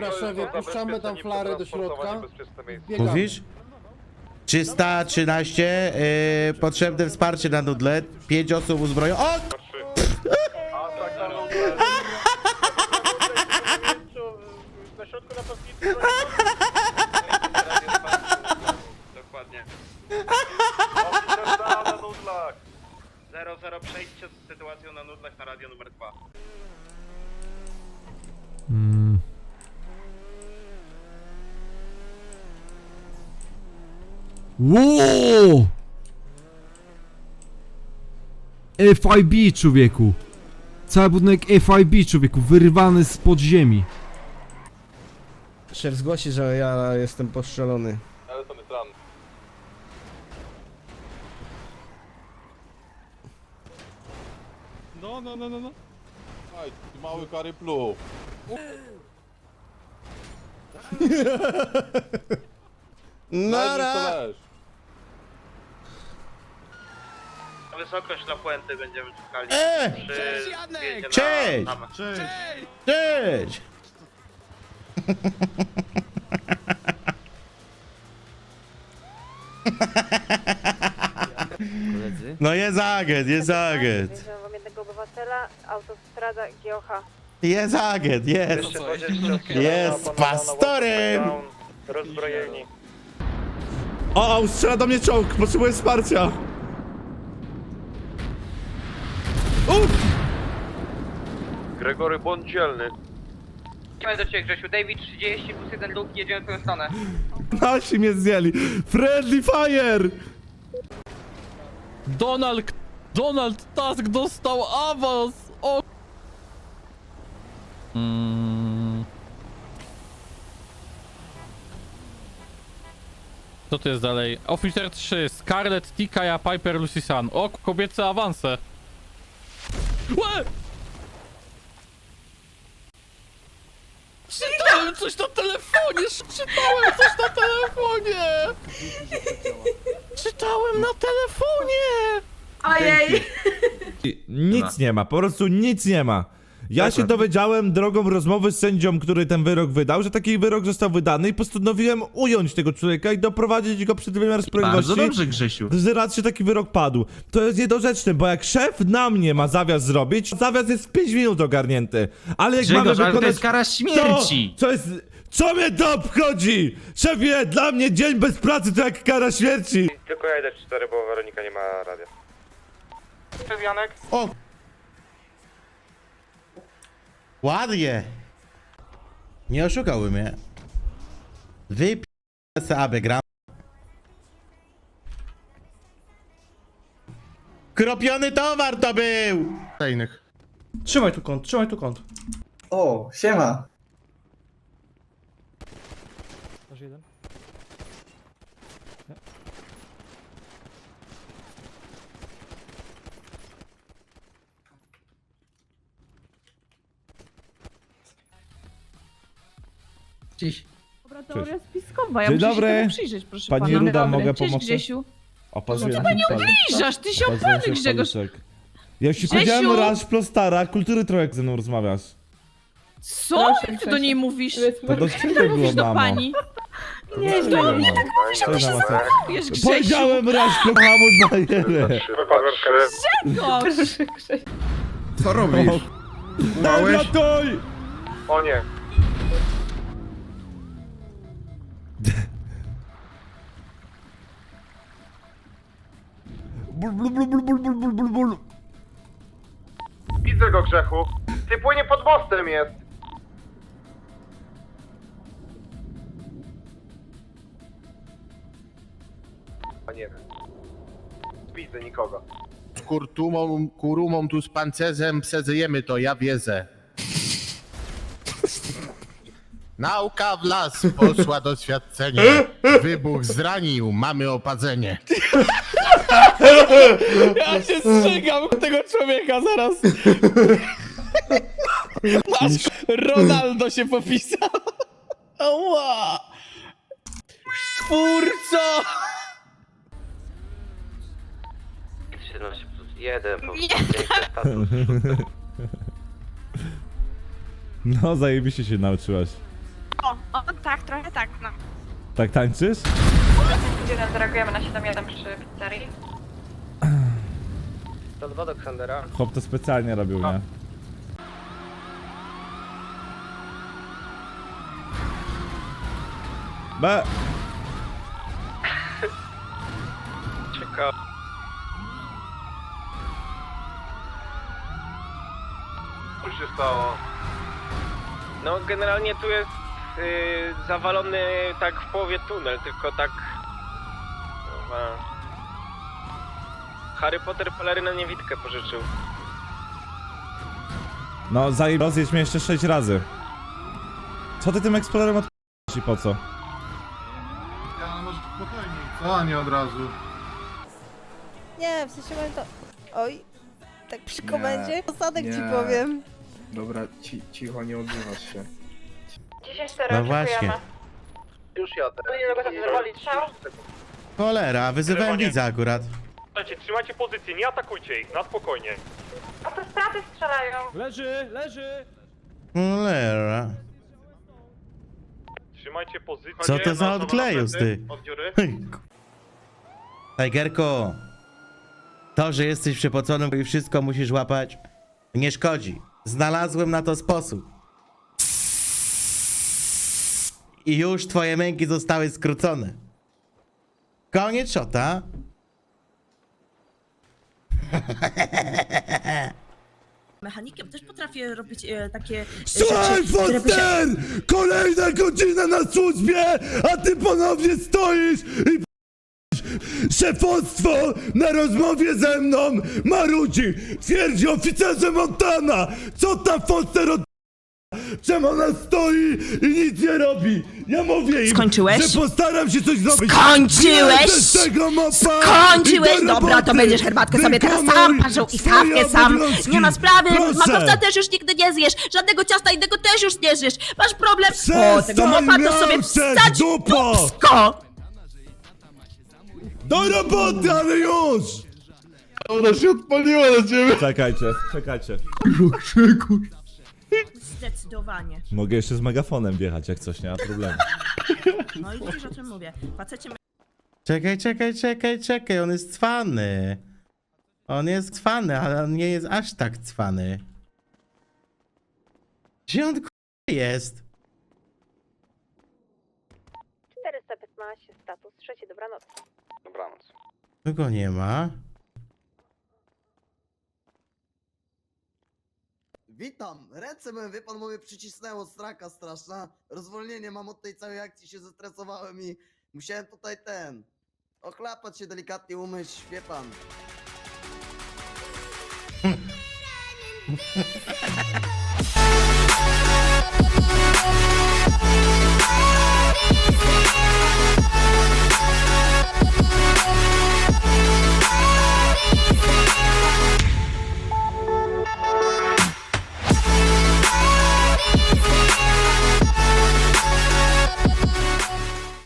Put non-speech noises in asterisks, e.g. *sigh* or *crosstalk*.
Dobra, szefie, puszczamy tam flarę do środka. Biegamy. Mówisz? 313, yy, potrzebne wsparcie na nudle. 5 osób uzbrojonych. O! Na środku napastnicy. Dokładnie. Oficer na nudlach. 00 przejście z sytuacją na nudlach na radio numer 2. Ło! FIB, człowieku. Cały budynek FIB, człowieku, wyrywany z podziemi. Szef zgłosi, że ja jestem postrzelony. Ale to jest ran. No, no, no, no, no. Aj, ty mały kary plu. Nara! Wysokość La Puenty będziemy czekali. E! Przy Cześć, zjeździe na Cześć! tamę. Cześć! Koledzy? No jest agent, jest agent. Wam jednego obywatela, autostrada GOH. Jest agent, jest. Jest pastorem! Rozbrojeni. O, o, strzela do mnie czołg, potrzebuję wsparcia. Gregory bądź dzielny. Idziemy do ciebie Grzesiu, David 30 plus 1 luk, jedziemy w twoją stronę. Nasi mnie zdjęli. Friendly fire! Donald, Donald Tusk dostał awans! O! Mm. Co to jest dalej? Officer 3, Scarlett, Tikaja, Piper, Lucy Sun. O, kobiece awanse. Łe! Czytałem coś na telefonie! Czytałem coś na telefonie! Czytałem na telefonie! Ojej! Nic nie ma, po prostu nic nie ma. Ja się dowiedziałem drogą rozmowy z sędzią, który ten wyrok wydał, że taki wyrok został wydany i postanowiłem ująć tego człowieka i doprowadzić go przed wymiar sprawiedliwości. Bardzo dobrze, Grzesiu. Z racji, że taki wyrok padł. To jest niedorzeczne, bo jak szef na mnie ma zawias zrobić, zawias jest w 5 minut ogarnięty. Ale jak mamy Grzegorz, ale to wykonać jest kara śmierci. to, co jest... Co mnie to obchodzi? Szefie, dla mnie dzień bez pracy to jak kara śmierci. Tylko ja idę 4, bo Weronika nie ma radia. Janek? O! Ładnie. Nie oszukały mnie. Wyp... aby gram. Kropiony towar to był! Trzymaj tu kąt, trzymaj tu kąt. O, siema. Masz jeden? Dziś. Dobra, teoria spiskowa, ja Dzień muszę dobry. się temu przyjrzeć, proszę Pani pana. Ruda, Dobry. mogę Cześć pomóc? Grzesiu. Opatrzyłem Ty nie ubliżasz, ty się opany Grzegorz. Ja już ci Grzesiu! powiedziałem raz plostara, kultury trochę jak ze mną rozmawiasz. Co? Proszę, Jak ty do Grzesiu. niej mówisz? To do ciebie było, Mówisz do mamo. pani. Nie, do mnie tak Co ty się zachowujesz, Grzesiu? Powiedziałem raz, kocham na jeden. Grzegorz. Co robisz? Ratuj! O nie. Widzę go, Grzechu. Ty płynie pod mostem jest. A nie wiem. Widzę nikogo. Kurtumą, kurumą tu z pancezem, przedzejemy to, ja wiedzę. Nauka w las *laughs* poszła doświadczenie. Wybuch zranił, mamy opadzenie. Ja się strzygam tego człowieka zaraz. Aż Ronaldo się popisał. Ała! Twórco! 17 plus 1, po Nie. status. No, zajebiście się nauczyłaś. Tak, tańczysz? Gdzie zareagujemy na 7-1 przy pizzerii? 102 do Ksandera. Chłop to specjalnie robił, nie? Be. Ciekawe. Co się stało? No generalnie tu jest yy, zawalony tak w połowie tunel, tylko tak... Kurwa. Harry Potter pelerynę niewidkę pożyczył. No, zaj... rozjedź mnie jeszcze 6 razy. Co ty tym eksplorerem od... i po co? Ja może spokojniej, co? A nie od razu. Nie, w sensie mam to... Oj, tak przy komendzie? Osadek ci powiem. Dobra, ci, cicho, nie odzywasz się. 10-4 No właśnie. Już jadę. Cholera, wyzywałem widza akurat. Słuchajcie, trzymajcie pozycję, nie atakujcie ich, na spokojnie. Straty strzelają. Leży, leży! Cholera. Trzymajcie pozycję. Co to za odklejus, ty? Tigerko, to, że jesteś przepocony i wszystko musisz łapać, nie szkodzi. Znalazłem na to sposób. I już twoje męki zostały skrócone. Koniec szota. *laughs* Mechanikiem też potrafię robić e, takie Słuchaj, Foster! Kolejna godzina na służbie, a ty ponownie stoisz i Szefostwo na rozmowie ze mną marudzi! Twierdzi oficerze Montana! Co ta Foster od... Czemu ona stoi i nic nie robi? Ja mówię im, Skończyłeś? że postaram się coś zrobić. Skończyłeś? Bierze z tego mopa Skończyłeś? i do Dobra, to roboty. będziesz herbatkę sobie teraz Wykonuj sam parzył i swoje kawkę sam. obowiązki. Nie ma sprawy, Proszę. makowca też już nigdy nie zjesz. Żadnego ciasta innego też już nie zjesz. Masz problem? O, tego Przestań mopa to sobie miauczeć, wstać dupo! dupsko! Do roboty, ale już! Ona się odpaliła na ciebie. Czekajcie, czekajcie. Zdecydowanie. Mogę jeszcze z megafonem wjechać, jak coś, nie ma problemu. *laughs* No i widzisz o czym mówię. Facecie Czekaj, czekaj, czekaj, czekaj, on jest cwany. On jest cwany, ale on nie jest aż tak cwany. Gdzie on k***a jest? 415 status, trzeci dobranoc. Dobranoc. Go nie ma. Witam, ręce moje, wie pan, mówię, przycisnęło straka straszna. Rozwolnienie mam od tej całej akcji, się zestresowałem i musiałem tutaj ten... Ochlapać się delikatnie, umyć, wie pan. *laughs* *laughs*